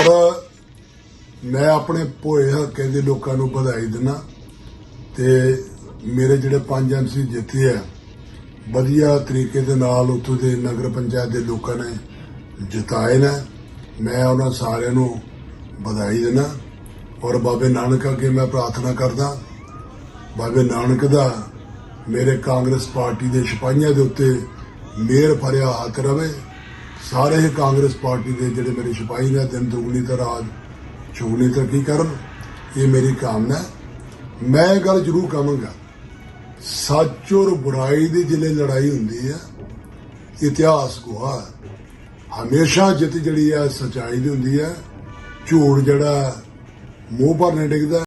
ਔਰ ਮੈਂ ਆਪਣੇ ਭੋਏ ਹਲਕੇ ਦੇ ਲੋਕਾਂ ਨੂੰ ਵਧਾਈ ਦਿੰਦਾ ਤੇ ਮੇਰੇ ਜਿਹੜੇ ਪੰਜ ਐਮਸੀ ਜਿੱਤੇ ਆ, ਵਧੀਆ ਤਰੀਕੇ ਦੇ ਨਾਲ ਉੱਥੋਂ ਦੇ ਨਗਰ ਪੰਚਾਇਤ ਦੇ ਲੋਕਾਂ ਨੇ ਜਿਤਾਏ ਨੇ। ਮੈਂ ਉਹਨਾਂ ਸਾਰਿਆਂ ਨੂੰ ਵਧਾਈ ਦਿੰਦਾ ਔਰ ਬਾਬੇ ਨਾਨਕ ਅੱਗੇ ਮੈਂ ਪ੍ਰਾਰਥਨਾ ਕਰਦਾ, ਬਾਬੇ ਨਾਨਕ ਦਾ ਮੇਰੇ ਕਾਂਗਰਸ ਪਾਰਟੀ ਦੇ ਸਿਪਾਹੀਆਂ ਦੇ ਉੱਤੇ ਮਿਹਰ ਭਰਿਆ ਹੱਥ ਰਵੇ। ਸਾਰੇ ਹੀ ਕਾਂਗਰਸ ਪਾਰਟੀ ਦੇ ਜਿਹੜੇ ਮੇਰੇ ਸਿਪਾਹੀ ਨੇ ਦਿਨ ਦੁਗਣੀ ਤੇ ਰਾਤ ਚੌਗੁਣੀ ਤਰੱਕੀ ਕਰਨ? ਇਹ ਮੇਰੀ ਕਾਮਨਾ ਮੈਂ ਇਹ ਗੱਲ ਜ਼ਰੂਰ ਕਹਾਂਗਾ, ਸੱਚ ਔਰ ਬੁਰਾਈ ਦੀ ਜਿਹੜੇ ਲੜਾਈ ਹੁੰਦੀ ਹੈ, ਇਤਿਹਾਸ ਗਵਾਹ ਹਮੇਸ਼ਾ ਜਿੱਤ ਜਿਹੜੀ ਹੈ, ਸਚਾਈ ਦੀ ਹੁੰਦੀ ਹੈ। ਝੂਠ ਜਿਹੜਾ ਮੂੰਹ ਪਰ ਨਹੀਂ ਡਿੱਗਦਾ